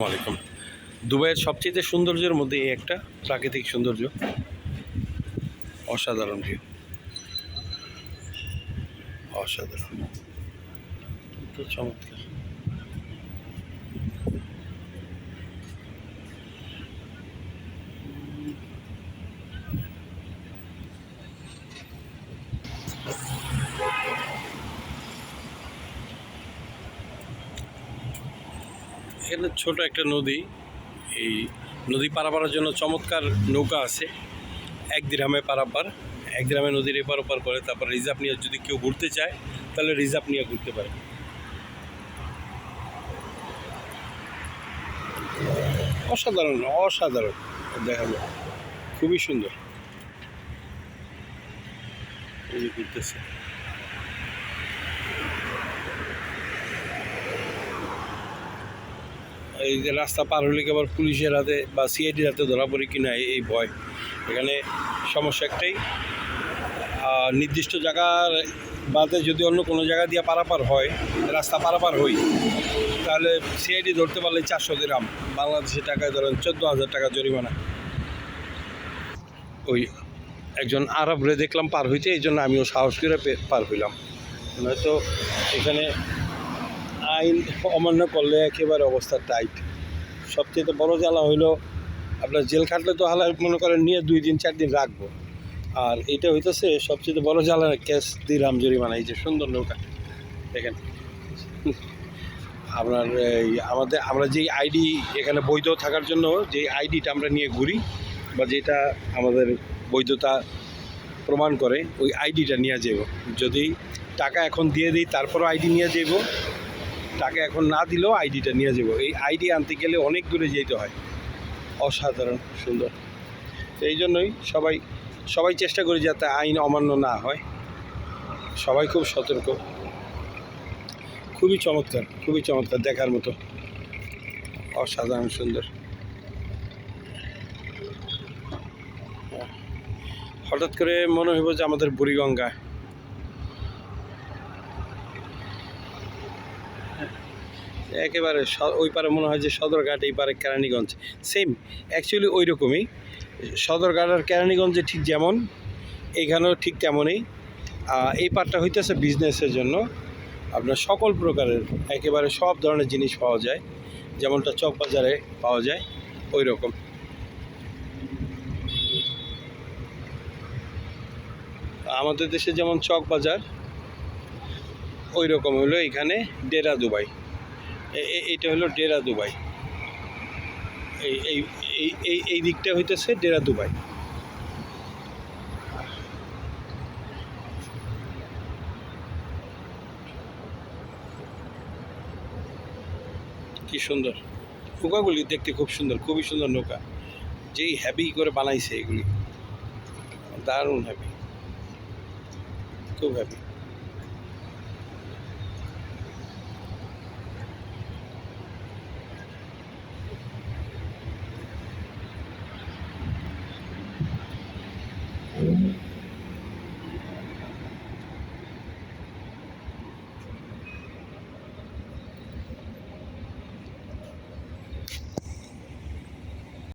আলাইকুম দুবাইয়ের সবচেয়ে সৌন্দর্যের মধ্যে এই একটা প্রাকৃতিক সৌন্দর্য অসাধারণ ভিউ অসাধারণ। চমৎকার। এখানে ছোট একটা নদী। এই নদী পারাপারের জন্য চমৎকার নৌকা আছে। এক দিরামে পারাপার এক দিরামে নদীর এপার ওপার করে তারপর রিজার্ভ নিয়ে যদি কেউ ঘুরতে চায়, তাহলে রিজার্ভ নিয়ে ঘুরতে পারে। অসাধারণ অসাধারণ। দেখাবো। খুবই সুন্দর। ঘুরতেছে। এই যে রাস্তা পার হলে আবার পুলিশের হাতে বা সিআইডির হাতে ধরা পড়ে কিনা এই- ভয়। এখানে সমস্যা একটাই। নির্দিষ্ট জায়গার বাদে যদি অন্য কোনো জায়গা দিয়ে পারাপার হয়, রাস্তা পারাপার হই, তাহলে সিআইডি ধরতে পারলে চারশো গ্রাম। বাংলাদেশের টাকায় ধরেন চোদ্দ হাজার টাকা জরিমানা। ওই একজন আরবরে দেখলাম পার হইতে, এই জন্য আমিও সাহস করে পার হইলাম। নয়তো এখানে আইন অমান্য করলে একেবারে অবস্থা টাইট। সবচেয়ে বড় জ্বালা হইল, আপনার জেল খাটলে তো হালা মনে করেন নিয়ে দুই দিন, চার দিন রাখব। আর এটা হইতেছে, সবচেয়ে বড় জ্বালা ক্যাশ দিলাম জরিমানা, এই যে সুন্দর নৌকা। দেখেন। আপনার এই আমাদের, আমরা যেই আইডি এখানে বৈধ থাকার জন্য যে আইডিটা আমরা নিয়ে ঘুরি, বা যেটা আমাদের বৈধতা প্রমাণ করে, ওই আইডিটা নিয়ে যাব যদি টাকা এখন দিয়ে দিই, তারপরও আইডি নিয়ে যাব টাকা এখন না দিলেও আইডিটা নিয়ে যাব। এই আইডি আনতে গেলে অনেক দূরে যেতে হয়। অসাধারণ, সুন্দর। এই জন্যই সবাই সবাই চেষ্টা করি যাতে আইন অমান্য না হয়। সবাই খুব সতর্ক। খুবই চমৎকার খুবই চমৎকার দেখার মতো। অসাধারণ, সুন্দর। হঠাৎ করে মনে হইব যে আমাদের বুড়িগঙ্গা একেবারে ওই পারে মনে হয় যে সদরঘাট, এই পারে কেরানীগঞ্জ। সেম অ্যাকচুয়ালি ওই রকমই সদরঘাট আর কেরানীগঞ্জে ঠিক যেমন এইখানেও ঠিক তেমনই। এই পার্টটা হইতেছে বিজনেসের জন্য। আপনার সকল প্রকারের, একেবারে সব ধরনের জিনিস পাওয়া যায়। যেমনটা চক বাজারে পাওয়া যায় ওই রকম আমাদের দেশে যেমন চক বাজার ওই রকম হলো এখানে ডেরা দুবাই। এ- এ- এইটা হলো ডেরা দুবাই। এই এই এই এই এই দিকটা হইতেছে ডেরা দুবাই। কি সুন্দর। নৌকাগুলি দেখতে খুব সুন্দর, খুবই সুন্দর নৌকা। যেই হ্যাভি করে বানাইছে এগুলি। দারুণ হ্যাভি খুব হ্যাভি